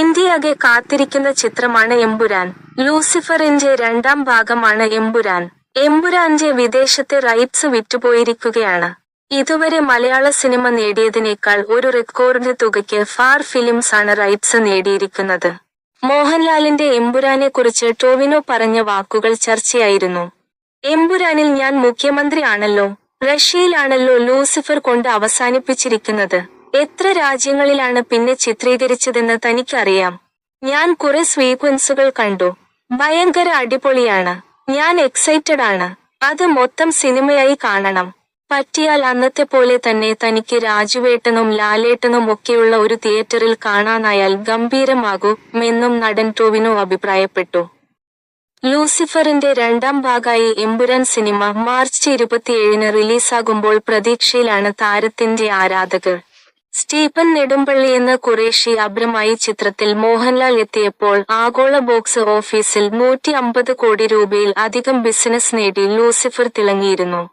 ഇന്ത്യയാകെ കാത്തിരിക്കുന്ന ചിത്രമാണ് എമ്പുരാൻ. ലൂസിഫറിന്റെ രണ്ടാം ഭാഗമാണ് എമ്പുരാൻ. എമ്പുരാന്റെ വിദേശത്തെ റൈറ്റ്സ് വിറ്റുപോയിരിക്കുകയാണ്. ഇതുവരെ മലയാള സിനിമ നേടിയതിനേക്കാൾ ഒരു റെക്കോർഡ് തുകയ്ക്ക് ഫാർ ഫിലിംസ് ആണ് റൈറ്റ്സ് നേടിയിരിക്കുന്നത്. മോഹൻലാലിന്റെ എമ്പുരാനെ കുറിച്ച് ടോവിനോ പറഞ്ഞ വാക്കുകൾ ചർച്ചയായിരുന്നു. എമ്പുരാനിൽ ഞാൻ മുഖ്യമന്ത്രി ആണല്ലോ റഷ്യയിലാണല്ലോ ലൂസിഫർ കൊണ്ട് അവസാനിപ്പിച്ചിരിക്കുന്നത്. എത്ര രാജ്യങ്ങളിലാണ് പിന്നെ ചിത്രീകരിച്ചതെന്ന് തനിക്കറിയാം. ഞാൻ കുറെ സ്വീക്വൻസുകൾ കണ്ടു. ഭയങ്കര അടിപൊളിയാണ്. ഞാൻ എക്സൈറ്റഡ് ആണ്. അത് മൊത്തം സിനിമയായി കാണണം. പറ്റിയാൽ അന്നത്തെ പോലെ തന്നെ തനിക്ക് രാജുവേട്ടനും ലാലേട്ടനും ഒക്കെയുള്ള ഒരു തിയേറ്ററിൽ കാണാനായാൽ ഗംഭീരമാകുമെന്നും നടൻ ടോവിനോ അഭിപ്രായപ്പെട്ടു. ലൂസിഫറിന്റെ രണ്ടാം ഭാഗമായി എമ്പുരാൻ സിനിമ മാർച്ച് ഇരുപത്തിയേഴിന് റിലീസാകുമ്പോൾ പ്രതീക്ഷയിലാണ് താരത്തിന്റെ ആരാധകർ. സ്റ്റീഫൻ നെടുമ്പള്ളി എന്ന കുറേഷി അബ്രമായി ചിത്രത്തിൽ മോഹൻലാൽ എത്തിയപ്പോൾ ആഗോള ബോക്സ് ഓഫീസിൽ നൂറ്റി അമ്പത് കോടി രൂപയിൽ അധികം ബിസിനസ് നേടി ലൂസിഫർ തിളങ്ങിയിരുന്നു.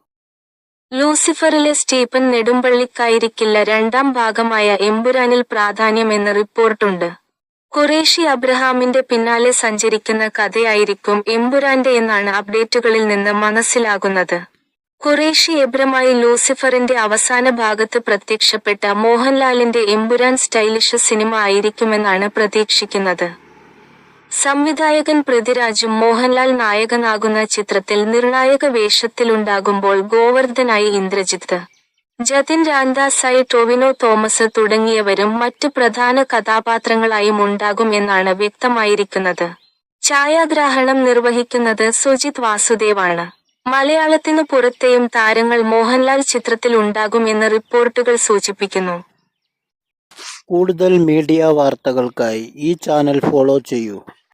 ലൂസിഫറിലെ സ്റ്റീഫൻ നെടുമ്പള്ളിക്കായിരിക്കില്ല രണ്ടാം ഭാഗമായ എമ്പുരാനിൽ പ്രാധാന്യമെന്ന് റിപ്പോർട്ടുണ്ട്. കുറേഷി അബ്രഹാമിന്റെ പിന്നാലെ സഞ്ചരിക്കുന്ന കഥയായിരിക്കും എമ്പുരാന്റെ എന്നാണ് അപ്ഡേറ്റുകളിൽ നിന്ന് മനസ്സിലാകുന്നത്. ഖുറേഷി എബ്രമായി ലൂസിഫറിന്റെ അവസാന ഭാഗത്ത് പ്രത്യക്ഷപ്പെട്ട മോഹൻലാലിന്റെ എമ്പുരാൻ സ്റ്റൈലിഷ് സിനിമ ആയിരിക്കുമെന്നാണ് പ്രതീക്ഷിക്കുന്നത്. സംവിധായകൻ പൃഥ്വിരാജും മോഹൻലാൽ നായകനാകുന്ന ചിത്രത്തിൽ നിർണായക വേഷത്തിലുണ്ടാകുമ്പോൾ ഗോവർദ്ധനായി ഇന്ദ്രജിത്ത് ജതിൻ രാംദാസായി ടൊവിനോ തോമസ് തുടങ്ങിയവരും മറ്റ് പ്രധാന കഥാപാത്രങ്ങളായും ഉണ്ടാകും എന്നാണ് വ്യക്തമായിരിക്കുന്നത്. ഛായാഗ്രാഹണം നിർവഹിക്കുന്നത് സുജിത് വാസുദേവാണ്. മലയാളത്തിനു പുറത്തെയും താരങ്ങൾ മോഹൻലാൽ ചിത്രത്തിൽ ഉണ്ടാകും എന്ന് റിപ്പോർട്ടുകൾ സൂചിപ്പിക്കുന്നു. കൂടുതൽ മീഡിയ വാർത്തകൾക്കായി ഈ ചാനൽ ഫോളോ ചെയ്യൂ.